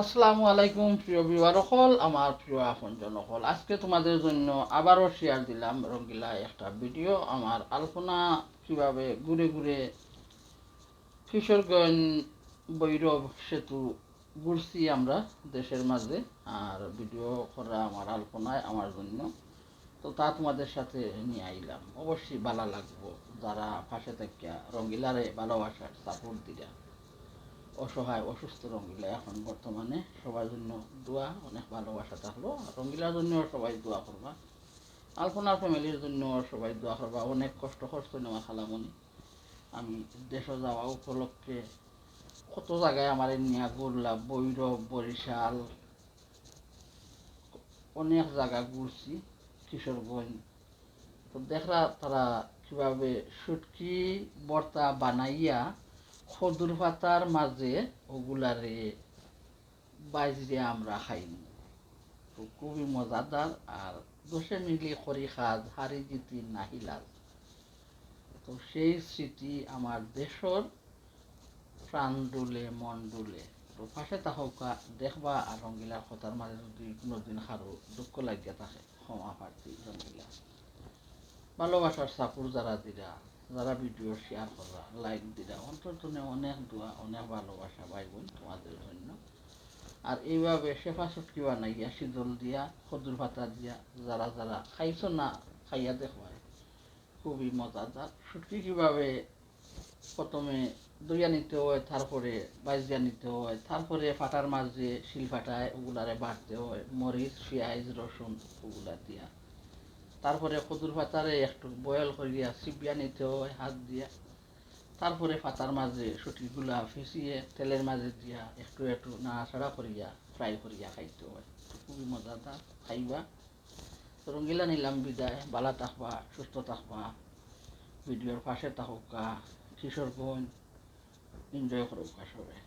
আসসালামু আলাইকুম, প্রিয় বিবার হল আমার প্রিয় আপনজন হল আজকে তোমাদের জন্য আবারও শেয়ার দিলাম রঙ্গিলা একটা ভিডিও আমার আলপনা কীভাবে ঘুরে ঘুরে কিশোরগঞ্জ বৈরব সেতু ঘুরছি আমরা দেশের মাঝে, আর ভিডিও করা আমার আলপনায় আমার জন্য। তো তা তোমাদের সাথে নিয়ে আইলাম। অবশ্যই ভালো লাগবো। যারা পাশে থাকিয়া রঙ্গিলারে ভালোবাসার সাপোর্ট দিলা অসহায়, অসুস্থ রঙ্গিলা এখন বর্তমানে সবার জন্য দোয়া, অনেক ভালোবাসা থাকল। রঙ্গিলার জন্য সবাই দোয়া করবা। আলপনার ফ্যামিলির জন্য সবাই দোয়া করবা। অনেক কষ্ট করছে নেওয়া খালামণি আমি দেশে যাওয়া উপলক্ষে কত জায়গায় আমার নিয়ে ঘুরলাম বৈরব বরিশাল, অনেক জায়গা ঘুরছি, কিশোরগঞ্জ। তো দেখলা তারা কীভাবে সুটকি, বর্তা বানাইয়া খদুর পাতার মাঝে ওগুলারে বাইজরে আমরা খাইনি। তো খুবই মজাদার আর দোষে মিলি খরি খাজ হারি জিতি, নাহিলাজ। তো সেই স্মৃতি আমার দেশর প্রাণ ডুলে মন ডুলে তো পাশে তাহকা দেখবা আর রঙ্গিলার কথার মাঝে যদি কোনোদিন হারো দুঃখ লাগিয়া থাকে, ক্ষমা প্রার্থী রঙ্গিলা ভালোবাসার সাপুর যারা দিরা যারা ভিডিও শেয়ার করা লাইক দিরা অন্তত অনেক দোয়া, অনেক ভালোবাসা ভাই বোন তোমাদের জন্য। আর এইভাবে শেফা চটকি বানাইয়া শীতল দিয়া খদুর ভাতা দিয়া, যারা যারা খাইছো না, খাইয়া দেখবাই খুবই মজাদার। সুটকি কীভাবে প্রথমে দইয়া নিতে হয়, তারপরে বাইজিয়া নিতে হয়, তারপরে ফাটার মাঝে শিল ফাটায় ওগুলারে বাটতে হয়, মরিচ, পেঁয়াজ, রসুন ওগুলা দিয়া। তারপরে কদুর পাতারে একটু বয়েল করিয়া চিপিয়া নিতে হয়, হাত দিয়া। তারপরে পাতার মাঝে সুটিগুলা ফিসিয়ে তেলের মাঝে দিয়া একটু একটু নাড়াচাড়া করিয়া ফ্রাই করিয়া খাইতে হয়। খুবই মজাদার, খাইবা। রঙ্গিলা নিলাম বিদায় বালা থাকবা, সুস্থ থাকবা। ভিডিওর পাশে থাকুকা কিশোরগঞ্জ এনজয় করুক সবাই।